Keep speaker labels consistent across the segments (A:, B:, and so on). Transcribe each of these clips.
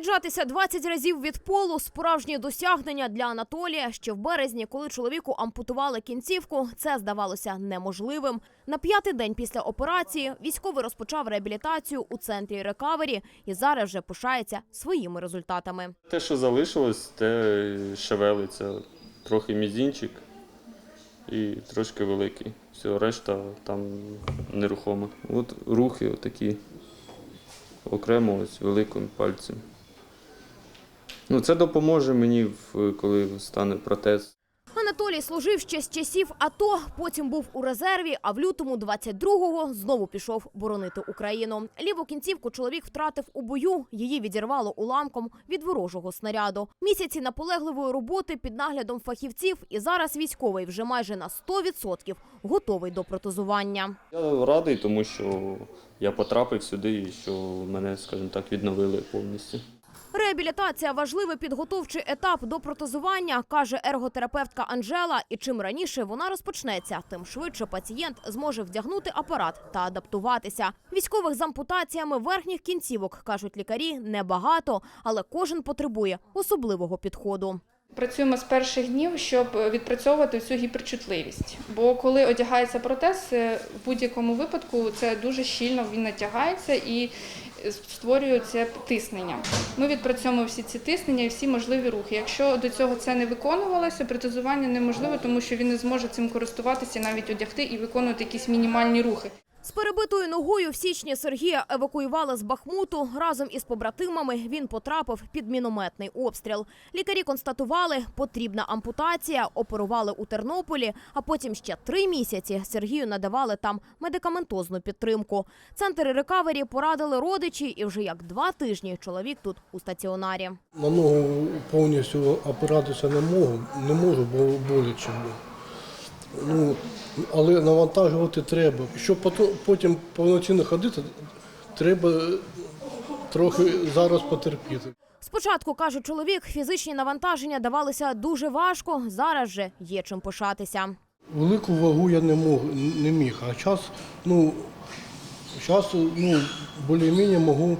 A: Віджатися 20 разів від полу справжнє досягнення для Анатолія. Ще в березні, коли чоловіку ампутували кінцівку, це здавалося неможливим. На п'ятий день після операції військовий розпочав реабілітацію у центрі рекавері і зараз вже пишається своїми результатами.
B: Те, що залишилось, те шевелиться. Трохи мізінчик і трошки великий. Все, решта там нерухома. От рухи отакі окремо ось великим пальцем. Ну, це допоможе мені, в- коли стане протез.
A: Анатолій служив ще з часів АТО, потім був у резерві, а в лютому 22-го знову пішов боронити Україну. Ліву кінцівку чоловік втратив у бою. Її відірвало уламком від ворожого снаряду. Місяці наполегливої роботи під наглядом фахівців, і зараз військовий вже майже на 100% готовий до протезування.
B: Я радий, тому що я потрапив сюди і що мене, скажімо так, відновили повністю.
A: Реабілітація важливий підготовчий етап до протезування, каже ерготерапевтка Анжела. І чим раніше вона розпочнеться, тим швидше пацієнт зможе вдягнути апарат та адаптуватися. Військових з ампутаціями верхніх кінцівок кажуть лікарі небагато, але кожен потребує особливого підходу.
C: Працюємо з перших днів, щоб відпрацьовувати всю гіперчутливість. Бо коли одягається протез, е, в будь-якому випадку це дуже щільно він натягається і створюється тиснення. Ми відпрацьовуємо всі ці тиснення і всі можливі рухи. Якщо до цього це не виконувалося, протезування неможливо, тому що він не зможе цим користуватися, навіть одягти і виконувати якісь мінімальні рухи.
A: З перебитою ногою в січні Сергія евакуювали з Бахмуту. Разом із побратимами він потрапив під мінометний обстріл. Лікарі констатували, потрібна ампутація, оперували у Тернополі, а потім ще три місяці Сергію надавали там медикаментозну підтримку. Центр рекавері порадили родичі, і вже як два тижні чоловік тут у стаціонарі.
D: На ногу повністю опиратися не можу, не можу, бо боляче. Ну, але навантажувати треба. Щоб потім повноцінно ходити, треба трохи зараз потерпіти.
A: Спочатку, каже чоловік, фізичні навантаження давалися дуже важко. Зараз же є чим пишатися.
D: Велику вагу я не мог, не міг, а час, ну, зараз, ну, більш-менш можу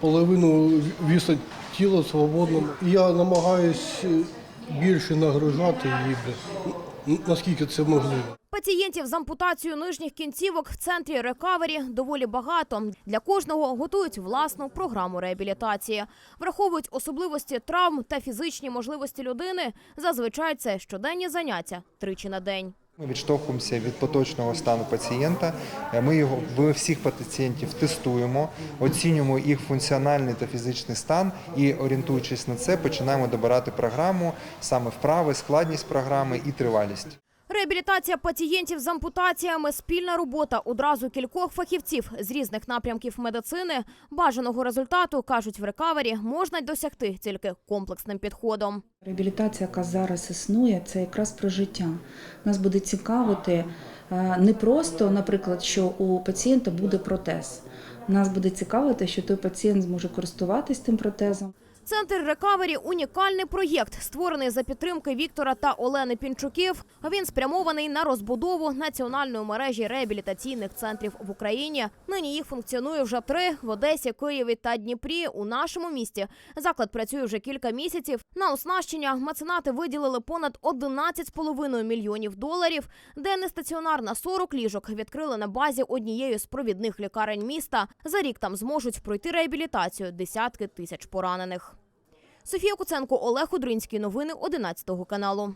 D: половину віса тіла свободно. Я намагаюся більше нагружати її, наскільки це можливо.
A: Пацієнтів з ампутацією нижніх кінцівок в центрі рекавері доволі багато. Для кожного готують власну програму реабілітації, враховують особливості травм та фізичні можливості людини. Зазвичай це щоденні заняття тричі на день.
E: Ми відштовхуємося від поточного стану пацієнта. Е, Ми його ми всіх пацієнтів тестуємо, оцінюємо їх функціональний та фізичний стан і, орієнтуючись на це, починаємо добирати програму, саме вправи, складність програми і тривалість.
A: Реабілітація пацієнтів з ампутаціями спільна робота одразу кількох фахівців з різних напрямків медицини. Бажаного результату кажуть в рекавері можна досягти тільки комплексним підходом.
F: Реабілітація, яка зараз існує, це якраз про життя. Нас буде цікавити е, не просто, наприклад, що у пацієнта буде протез. Нас буде цікавити, що той пацієнт зможе користуватись тим протезом.
A: Центр рекавері унікальний проєкт, створений за підтримки Віктора та Олени Пінчуків. Він спрямований на розбудову національної мережі реабілітаційних центрів в Україні. Нині їх функціонує вже три в Одесі, Києві та Дніпрі. У нашому місті заклад працює вже кілька місяців. На оснащення меценати виділили понад 11,5 мільйонів доларів. Денний стаціонар на 40 ліжок відкрили на базі однієї з провідних лікарень міста. За рік там зможуть пройти реабілітацію десятки тисяч поранених. Софія Куценко, Олег Одринський. Новини 11 каналу.